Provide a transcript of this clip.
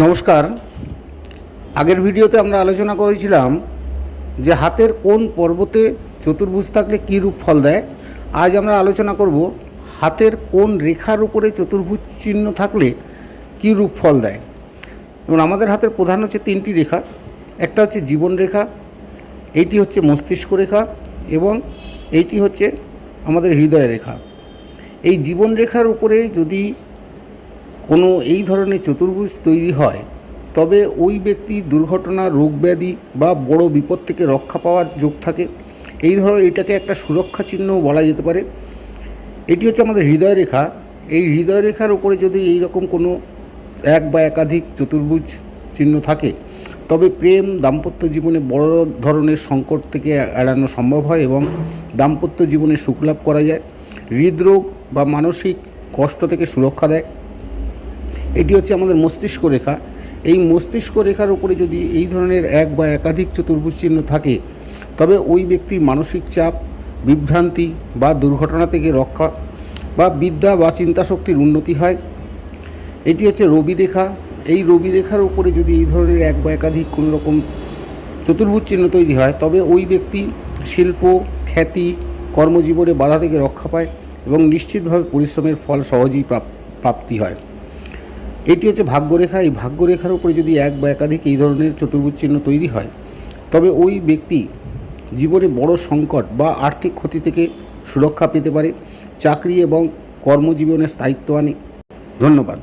নমস্কার। আগের ভিডিওতে আমরা আলোচনা করেছিলাম যে হাতের কোন পর্বতে চতুর্ভুজ থাকলে কী রূপ ফল দেয়। আজ আমরা আলোচনা করব হাতের কোন রেখার উপরে চতুর্ভুজ চিহ্ন থাকলে কী রূপ ফল দেয়। এবং আমাদের হাতের প্রধান হচ্ছে তিনটি রেখা। একটা হচ্ছে জীবন রেখা, এইটি হচ্ছে মস্তিষ্ক রেখা এবং এইটি হচ্ছে আমাদের হৃদয় রেখা। এই জীবন রেখার উপরে যদি কোনো এই ধরনের চতুর্ভুজ তৈরি হয়, তবে ওই ব্যক্তি দুর্ঘটনা রোগ ব্যাধি বা বড় বিপদ থেকে রক্ষা পাওয়ার যোগ থাকে। এই ধরো, এটাকে একটা সুরক্ষা চিহ্ন বলা যেতে পারে। এটি হচ্ছে আমাদের হৃদয় রেখা। এই হৃদয় রেখার উপরে যদি এই রকম কোনো এক বা একাধিক চতুর্ভুজ চিহ্ন থাকে, তবে প্রেম, দাম্পত্য জীবনে বড় ধরনের সংকট থেকে এড়ানো সম্ভব হয় এবং দাম্পত্য জীবনে সুখলাভ করা যায়। হৃদরোগ বা মানসিক কষ্ট থেকে সুরক্ষা দেয়। এটি হচ্ছে আমাদের মস্তিষ্ক রেখা। এই মস্তিষ্ক রেখার উপরে যদি এই ধরনের এক বা একাধিক চতুর্ভুজ চিহ্ন থাকে, তবে ওই ব্যক্তির মানসিক চাপ, বিভ্রান্তি বা দুর্ঘটনা থেকে রক্ষা বা বিদ্যা বা চিন্তাশক্তির উন্নতি হয়। এটি হচ্ছে রবি রেখা। এই রবি রেখার উপরে যদি এই ধরনের এক বা একাধিক কোনো রকম চতুর্ভুজ চিহ্ন তৈরি হয়, তবে ওই ব্যক্তি শিল্প, খ্যাতি, কর্মজীবনে বাধা থেকে রক্ষা পায় এবং নিশ্চিতভাবে পরিশ্রমের ফল সহজেই প্রাপ্তি হয়। এটি হচ্ছে ভাগ্যরেখা। এই ভাগ্যরেখার উপরে যদি এক বা একাধিক এই ধরনের চতুর্ভুজ চিহ্ন তৈরি হয়, তবে ওই ব্যক্তি জীবনে বড় সংকট বা আর্থিক ক্ষতি থেকে সুরক্ষা পেতে পারে, চাকরি এবং কর্মজীবনে স্থায়িত্ব আনে। ধন্যবাদ।